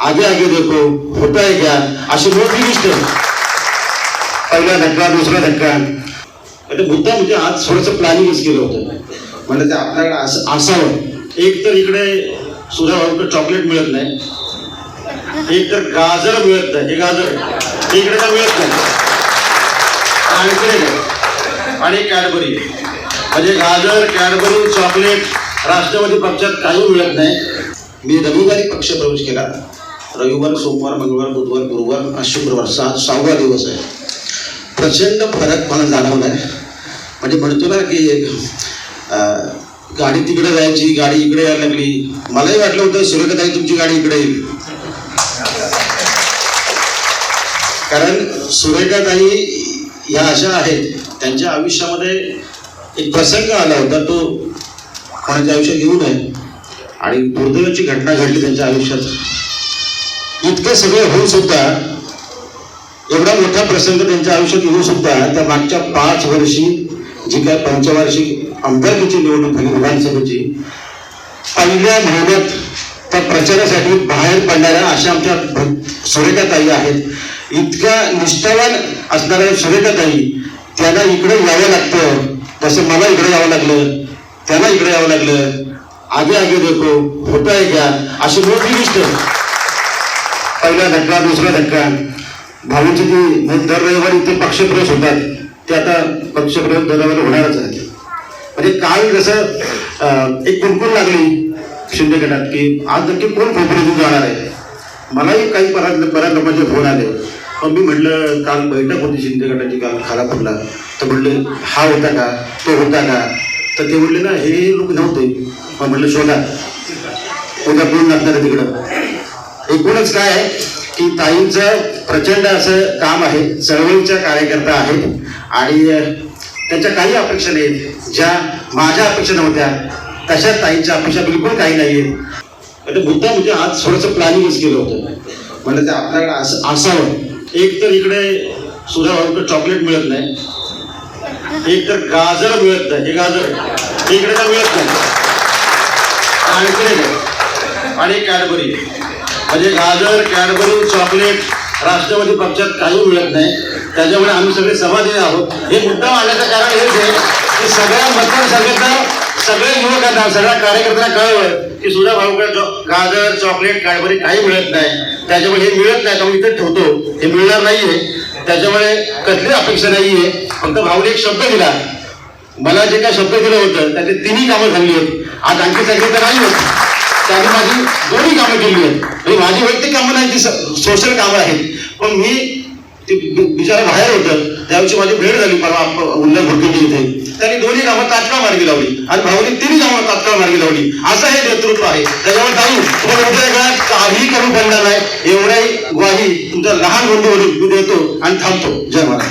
आगे आगे देखो होता है क्या? अशी मोठी गोष्ट. पहिला धक्का दुसरा धक्का. आता मुद्दा म्हणजे आज थोडंसं प्लॅनिंगच केलं होतं. म्हणजे ते आपल्याकडे असं असावं. एक तर इकडे सुधा भाऊकडे चॉकलेट मिळत नाही. एक तर गाजर मिळत नाही. हे गाजर इकडे का मिळत नाही. आणि आणि कॅडबरी म्हणजे गाजर कॅडबरी चॉकलेट राष्ट्रवादी पक्षात काही मिळत नाही. मी रविवारी पक्ष प्रवेश केला. रविवार सोमवार मंगळवार बुधवार गुरुवार आज शुक्रवार सहा सहावा दिवस आहे. प्रचंड फरक मला जाणवला आहे. म्हणजे म्हणतो ना की गाडी तिकडे जायची गाडी इकडे यायला लागली. मलाही वाटलं होतं सुरेखाताई तुमची गाडी इकडे येईल. कारण सुरेखाताई ह्या अशा आहेत त्यांच्या आयुष्यामध्ये एक प्रसंग आला होता तो कोणाच्या आयुष्यात येऊ नये. आणि दुर्दैवाची घटना घडली त्यांच्या आयुष्यात. इतकं सगळं होऊन सुद्धा एवढा मोठा प्रसंग त्यांच्या आयुष्यात येऊन सुद्धा त्या मागच्या पाच वर्षी जी काय पंचवार्षिक आमदारकीची निवडणूक झाली विधानसभेची पहिल्या महिन्यात त्या प्रचारासाठी बाहेर पडणाऱ्या अशा आमच्या भ- सुरेखाताई आहेत. इतक्या निष्ठावान असणाऱ्या सुरेखाताई त्यांना इकडे यावं लागतं. तसं मला इकडे यावं लागलं त्यांना इकडे यावं लागलं. आगे आगे देखो होत आहे घ्या अशी मोठी गोष्ट. पहिला धक्का दुसरा धक्का. भाऊची जी म्हणजे दर रविवारी ते पक्षप्रवेश होतात. ते आता पक्षप्रवेश दर रविवारी होणारच आहेत म्हणजे काल जसं एक कुणकुण लागली शिंदे गटात की आज नक्की कोण खोपरीतून जाणार आहे? मलाही काही बऱ्याच बऱ्याच लोकांचे फोन आले. पण मी म्हटलं काल बैठक होती शिंदे गटाची काल पडला तर म्हटलं हा होता का? तो होता का? तर ते म्हटले ना हे लोक नव्हते. पण म्हटलं शोधा. उद्या कोण लागणार आहे तिकडं? एकूणच काय आहे की ताईंचं प्रचंड असं काम आहे चळवळीच्या कार्यकर्ता आहेत. आणि त्यांच्या काही अपेक्षा नाहीत. ज्या माझ्या अपेक्षा नव्हत्या तशा ताईंच्या अपेक्षा बिलकुल काही नाही आहेत आता मुद्दा म्हणजे आज थोडंसं प्लॅनिंगच केलं होतं. म्हणजे ते आपल्याकडे असं असावं. एक तर इकडे सुधा भाऊकडे चॉकलेट मिळत नाही. एक तर गाजर मिळत नाही. हे गाजर इकडे तर मिळत नाही. आणि इकडे काय? आणि कॅडबरी म्हणजे गाजर कॅडबरी चॉकलेट राष्ट्रवादी पक्षात काही मिळत नाही. त्याच्यामुळे आम्ही सगळे समाधी आहोत. हे मुद्दा मांडण्याचं कारण हेच आहे की सगळ्या मतदारसंघातल्या सगळ्या युवकांना सगळ्या कार्यकर्त्यांना कळवं की सुद्धा भाऊकडे गाजर चॉकलेट कॅडबरी काही मिळत नाही. त्याच्यामुळे हे मिळत नाही. तर मी इथे ठेवतो. हे मिळणार नाहीये. त्याच्यामुळे कसली अपेक्षा नाहीये. फक्त भाऊने एक शब्द दिला. मला जे काय शब्द दिलं होतं त्याचे तिन्ही कामं झाली आहेत. आज आणखी सगळे तर नाही होत. त्यांनी माझी दोन्ही कामं केली आहेत. म्हणजे माझी वैयक्तिक कामं नाही ती सोशल कामं आहेत. पण मी ते बिचारा बाहेर होतं. त्यावेळी माझी भेट झाली परवा उल्लेख भुरकेची इथे. त्यांनी दोन्ही कामं तात्काळ मार्गी लावली. आणि भाऊनी तिन्ही कामं तात्काळ मार्गी लावली. असं हे नेतृत्व आहे. त्याच्यामुळे ताई तुम्हाला उद्या काळात काही करू पडणार नाही. एवढ्याही ग्वाही तुमच्या लहान बंधू मी देतो आणि थांबतो. जय महाराज.